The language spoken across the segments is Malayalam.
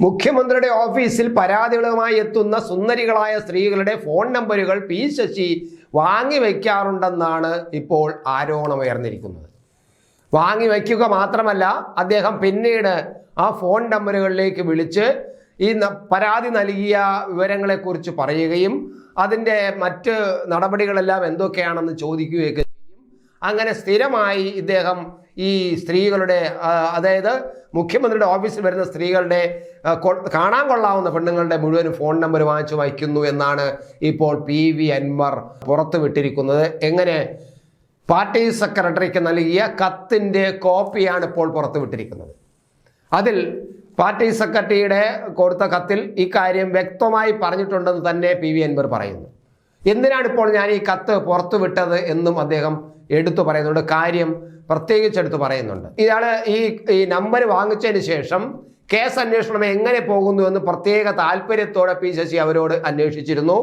മുഖ്യമന്ത്രിയുടെ ഓഫീസിൽ പരാതികളുമായി എത്തുന്ന സുന്ദരികളായ സ്ത്രീകളുടെ ഫോൺ നമ്പറുകൾ പി ശശി വാങ്ങി വയ്ക്കാറുണ്ടെന്നാണ് ഇപ്പോൾ ആരോപണമുയർന്നിരിക്കുന്നത് വാങ്ങി വയ്ക്കുക മാത്രമല്ല അദ്ദേഹം പിന്നീട് ആ ഫോൺ നമ്പറുകളിലേക്ക് വിളിച്ച് ഈ പരാതി നൽകിയ വിവരങ്ങളെക്കുറിച്ച് പറയുകയും അതിന്റെ മറ്റ് നടപടികളെല്ലാം എന്തൊക്കെയാണെന്ന് ചോദിക്കുകയൊക്കെ അങ്ങനെ സ്ഥിരമായി ഇദ്ദേഹം ഈ സ്ത്രീകളുടെ അതായത് മുഖ്യമന്ത്രിയുടെ ഓഫീസിൽ വരുന്ന സ്ത്രീകളുടെ കാണാൻ കൊള്ളാവുന്ന പെണ്ണുങ്ങളുടെ മുഴുവൻ ഫോൺ നമ്പർ വാങ്ങിച്ചു വയ്ക്കുന്നു എന്നാണ് ഇപ്പോൾ പി വി അൻവർ പുറത്തുവിട്ടിരിക്കുന്നത് എങ്ങനെ പാർട്ടി സെക്രട്ടറിക്ക് നൽകിയ കത്തിന്റെ കോപ്പിയാണ് ഇപ്പോൾ പുറത്തുവിട്ടിരിക്കുന്നത് അതിൽ പാർട്ടി സെക്രട്ടറിയുടെ കൊടുത്ത കത്തിൽ ഇക്കാര്യം വ്യക്തമായി പറഞ്ഞിട്ടുണ്ടെന്ന് തന്നെ പി വി അൻവർ പറയുന്നു. എന്തിനാണ് ഇപ്പോൾ ഞാൻ ഈ കത്ത് പുറത്തുവിട്ടത് എന്നും അദ്ദേഹം എടുത്തു പറയുന്നുണ്ട് കാര്യം പ്രത്യേകിച്ച് എടുത്തു പറയുന്നുണ്ട്. ഇയാൾ ഈ ഈ നമ്പർ വാങ്ങിച്ചതിന് ശേഷം കേസ് അന്വേഷണം എങ്ങനെ പോകുന്നു എന്ന് പ്രത്യേക താല്പര്യത്തോടെ പി ശശി അവരോട് അന്വേഷിച്ചിരുന്നു.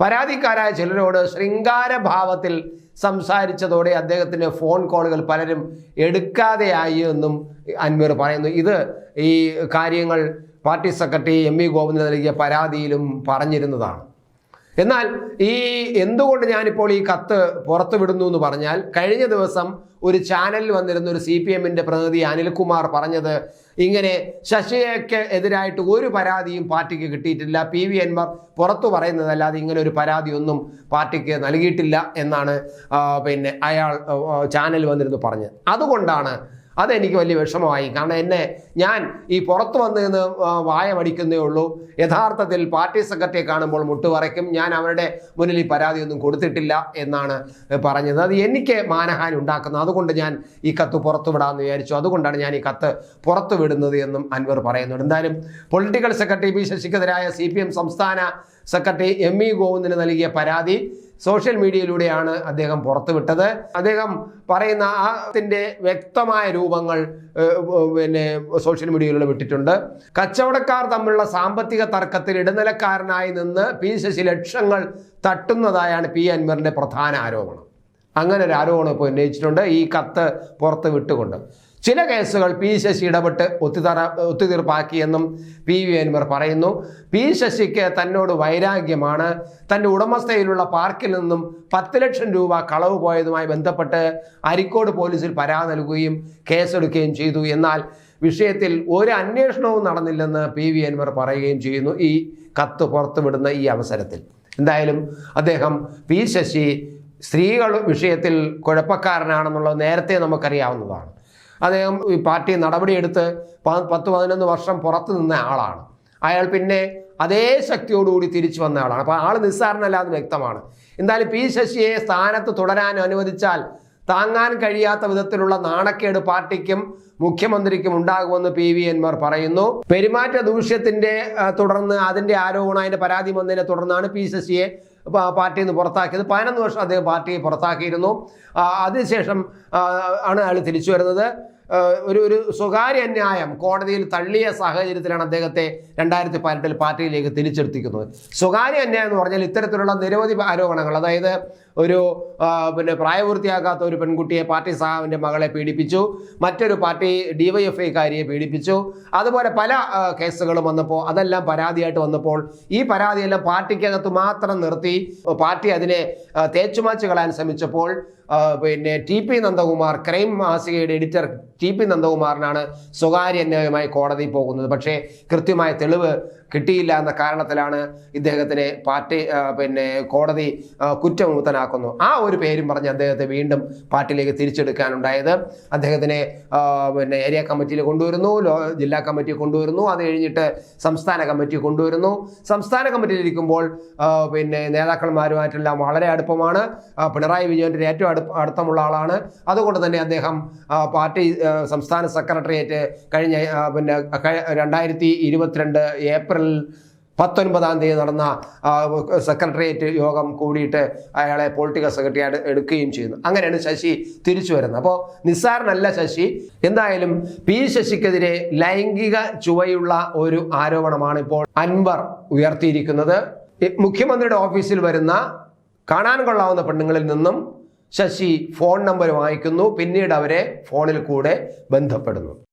പരാതിക്കാരായ ചിലരോട് ശൃംഗാരഭാവത്തിൽ സംസാരിച്ചതോടെ അദ്ദേഹത്തിന്റെ ഫോൺ കോളുകൾ പലരും എടുക്കാതെയായി എന്നും അൻവർ പറയുന്നു. ഇത് ഈ കാര്യങ്ങൾ party secretary M V Govindan നൽകിയ പരാതിയിലും പറഞ്ഞിരുന്നതാണ്. എന്നാൽ ഈ എന്തുകൊണ്ട് ഞാനിപ്പോൾ ഈ കത്ത് പുറത്തു വിടുന്നു എന്ന് പറഞ്ഞാൽ കഴിഞ്ഞ ദിവസം ഒരു ചാനലിൽ വന്നിരുന്ന ഒരു സി പി എമ്മിന്റെ പ്രതിനിധി അനിൽകുമാർ പറഞ്ഞത് ഇങ്ങനെ ശശിക്ക് എതിരായിട്ട് ഒരു പരാതിയും പാർട്ടിക്ക് കിട്ടിയിട്ടില്ല. പി വി അൻവർ പുറത്തു പറയുന്നതല്ലാതെ ഇങ്ങനെ ഒരു പരാതിയൊന്നും പാർട്ടിക്ക് നൽകിയിട്ടില്ല എന്നാണ് പിന്നെ അയാൾ ചാനൽ വന്നിരുന്നു പറഞ്ഞത്. അതുകൊണ്ടാണ് അതെനിക്ക് വലിയ വിഷമമായി. കാരണം എന്നെ ഞാൻ ഈ പുറത്തു വന്ന് നിന്ന് വായ മടിക്കുന്നേ ഉള്ളൂ. യഥാർത്ഥത്തിൽ പാർട്ടി സെക്രട്ടറിയെ കാണുമ്പോൾ മുട്ടുപറയ്ക്കും. ഞാൻ അവരുടെ മുന്നിൽ ഈ പരാതിയൊന്നും കൊടുത്തിട്ടില്ല എന്നാണ് പറഞ്ഞത്. അത് എനിക്ക് മാനഹാനി ഉണ്ടാക്കുന്നത് അതുകൊണ്ട് ഞാൻ ഈ കത്ത് പുറത്തു വിടാമെന്ന് വിചാരിച്ചു. അതുകൊണ്ടാണ് ഞാൻ ഈ കത്ത് പുറത്തു വിടുന്നത് എന്നും അൻവർ പറയുന്നുണ്ട്. എന്തായാലും പൊളിറ്റിക്കൽ സെക്രട്ടറി പി ശശിക്കെതിരായ സി സംസ്ഥാന സെക്രട്ടറി എം ഇ ഗോവിന്ദിന് നൽകിയ പരാതി സോഷ്യൽ മീഡിയയിലൂടെയാണ് അദ്ദേഹം പുറത്തുവിട്ടത്. അദ്ദേഹം പറയുന്ന അതിന്റെ വ്യക്തമായ രൂപങ്ങൾ പിന്നെ സോഷ്യൽ മീഡിയയിലൂടെ വിട്ടിട്ടുണ്ട്. കച്ചവടക്കാർ തമ്മിലുള്ള സാമ്പത്തിക തർക്കത്തിൽ ഇടനിലക്കാരനായി നിന്ന് പി ശശി ലക്ഷങ്ങൾ തട്ടുന്നതായാണ് പി അൻവറിന്റെ പ്രധാന ആരോപണം. അങ്ങനെ ഒരു ആരോപണം ഇപ്പോൾ ഉന്നയിച്ചിട്ടുണ്ട്. ഈ കത്ത് പുറത്ത് വിട്ടുകൊണ്ട് ചില കേസുകൾ പി ശശി ഇടപെട്ട് ഒത്തുതറ ഒത്തുതീർപ്പാക്കിയെന്നും പി വി അൻവർ പറയുന്നു. പി ശശിക്ക് തന്നോട് വൈരാഗ്യമാണ്. തന്റെ ഉടമസ്ഥയിലുള്ള പാർക്കിൽ നിന്നും പത്ത് ലക്ഷം രൂപ കളവ് പോയതുമായി ബന്ധപ്പെട്ട് അരിക്കോട് പോലീസിൽ പരാതി നൽകുകയും കേസെടുക്കുകയും ചെയ്തു. എന്നാൽ വിഷയത്തിൽ ഒരു അന്വേഷണവും നടന്നില്ലെന്ന് പി വി അൻവർ പറയുകയും ചെയ്യുന്നു ഈ കത്ത് പുറത്തുവിടുന്ന ഈ അവസരത്തിൽ. എന്തായാലും അദ്ദേഹം പി ശശി സ്ത്രീകൾ വിഷയത്തിൽ കുഴപ്പക്കാരനാണെന്നുള്ളത് നേരത്തെ നമുക്കറിയാവുന്നതാണ്. അദ്ദേഹം ഈ പാർട്ടി നടപടിയെടുത്ത് പത്ത് പതിനൊന്ന് വർഷം പുറത്തു നിന്ന ആളാണ്. അയാൾ പിന്നെ അതേ ശക്തിയോടുകൂടി തിരിച്ചു വന്ന ആളാണ്. അപ്പോൾ ആൾ നിസ്സാരനല്ലാതെ വ്യക്തമാണ്. എന്തായാലും പി ശശിയെ സ്ഥാനത്ത് തുടരാൻ അനുവദിച്ചാൽ താങ്ങാൻ കഴിയാത്ത വിധത്തിലുള്ള നാണക്കേട് പാർട്ടിക്കും മുഖ്യമന്ത്രിക്കും ഉണ്ടാകുമെന്ന് പി വി എൻമാർ പറയുന്നു. പെരുമാറ്റ ദൂഷ്യത്തിന്റെ തുടർന്ന് അതിന്റെ ആരോപണം അതിന്റെ പരാതി വന്നതിനെ തുടർന്നാണ് പി ശശിയെ പാർട്ടിയിൽ നിന്ന് പുറത്താക്കിയത് പതിനൊന്ന് വർഷം അദ്ദേഹം പാർട്ടിയെ പുറത്താക്കിയിരുന്നു. അതിനുശേഷം ആണ് അയാൾ തിരിച്ചു വരുന്നത്. ഒരു ഒരു സ്വകാര്യ അന്യായം കോടതിയിൽ തള്ളിയ സാഹചര്യത്തിലാണ് അദ്ദേഹത്തെ രണ്ടായിരത്തി പതിനെട്ടിൽ പാർട്ടിയിലേക്ക് തിരിച്ചെടുത്തിക്കുന്നത് സ്വകാര്യ അന്യായം എന്ന് പറഞ്ഞാൽ ഇത്തരത്തിലുള്ള നിരവധി ആരോപണങ്ങൾ അതായത് ഒരു പിന്നെ പ്രായപൂർത്തിയാകാത്ത ഒരു പെൺകുട്ടിയെ പാർട്ടി സഹാവിന്റെ മകളെ പീഡിപ്പിച്ചു മറ്റൊരു പാർട്ടി ഡിവൈഎഫ്ഐക്കാരിയെ പീഡിപ്പിച്ചു അതുപോലെ പല കേസുകളും വന്നപ്പോൾ അതെല്ലാം പരാതിയായിട്ട് വന്നപ്പോൾ ഈ പരാതിയെല്ലാം പാർട്ടിക്കകത്ത് മാത്രം നിർത്തി പാർട്ടി അതിനെ തേച്ചുമാച്ച് കളയാൻ ശ്രമിച്ചപ്പോൾ പിന്നെ ടി പി നന്ദകുമാർ ക്രൈം മാസികയുടെ എഡിറ്റർ ടി പി നന്ദകുമാറിനാണ് സ്വകാര്യ അന്വയമായി കോടതി പോകുന്നത്. പക്ഷേ കൃത്യമായ തെളിവ് കിട്ടിയില്ല എന്ന കാരണത്തിലാണ് ഇദ്ദേഹത്തിനെ പാർട്ടി പിന്നെ കോടതി കുറ്റമൂത്തനാക്കുന്നു ആ ഒരു പേരും പറഞ്ഞ് അദ്ദേഹത്തെ വീണ്ടും പാർട്ടിയിലേക്ക് തിരിച്ചെടുക്കാനുണ്ടായത് അദ്ദേഹത്തിനെ പിന്നെ ഏരിയ കമ്മിറ്റിയിൽ കൊണ്ടുവരുന്നു ജില്ലാ കമ്മിറ്റി കൊണ്ടുവരുന്നു അത് കഴിഞ്ഞിട്ട് സംസ്ഥാന കമ്മിറ്റി കൊണ്ടുവരുന്നു. സംസ്ഥാന കമ്മിറ്റിയിലിരിക്കുമ്പോൾ പിന്നെ നേതാക്കന്മാരുമായിട്ടെല്ലാം വളരെ അടുപ്പമാണ്. പിണറായി വിജയന്റെ ഏറ്റവും അടുത്തമുള്ള ആളാണ്. അതുകൊണ്ട് തന്നെ അദ്ദേഹം പാർട്ടി സംസ്ഥാന സെക്രട്ടേറിയറ്റ് കഴിഞ്ഞ പിന്നെ രണ്ടായിരത്തി ഇരുപത്തിരണ്ട് ഏപ്രിൽ പത്തൊൻപതാം തീയതി നടന്ന സെക്രട്ടേറിയറ്റ് യോഗം കൂടിയിട്ട് അയാളെ പൊളിറ്റിക്കൽ സെക്രട്ടറി എടുക്കുകയും ചെയ്യുന്നു. അങ്ങനെയാണ് ശശി തിരിച്ചു വരുന്നത്. അപ്പോൾ നിസ്സാരനല്ല ശശി. എന്തായാലും പി ശശിക്കെതിരെ ലൈംഗിക ചുവയുള്ള ഒരു ആരോപണമാണ് ഇപ്പോൾ അൻവർ ഉയർത്തിയിരിക്കുന്നത്. മുഖ്യമന്ത്രിയുടെ ഓഫീസിൽ വരുന്ന കാണാൻ കൊള്ളാവുന്ന പെണ്ണുങ്ങളിൽ നിന്നും ശശി ഫോൺ നമ്പർ വാങ്ങിക്കുന്നു. പിന്നീട് അവരെ ഫോണിൽ കൂടെ ബന്ധപ്പെടുന്നു.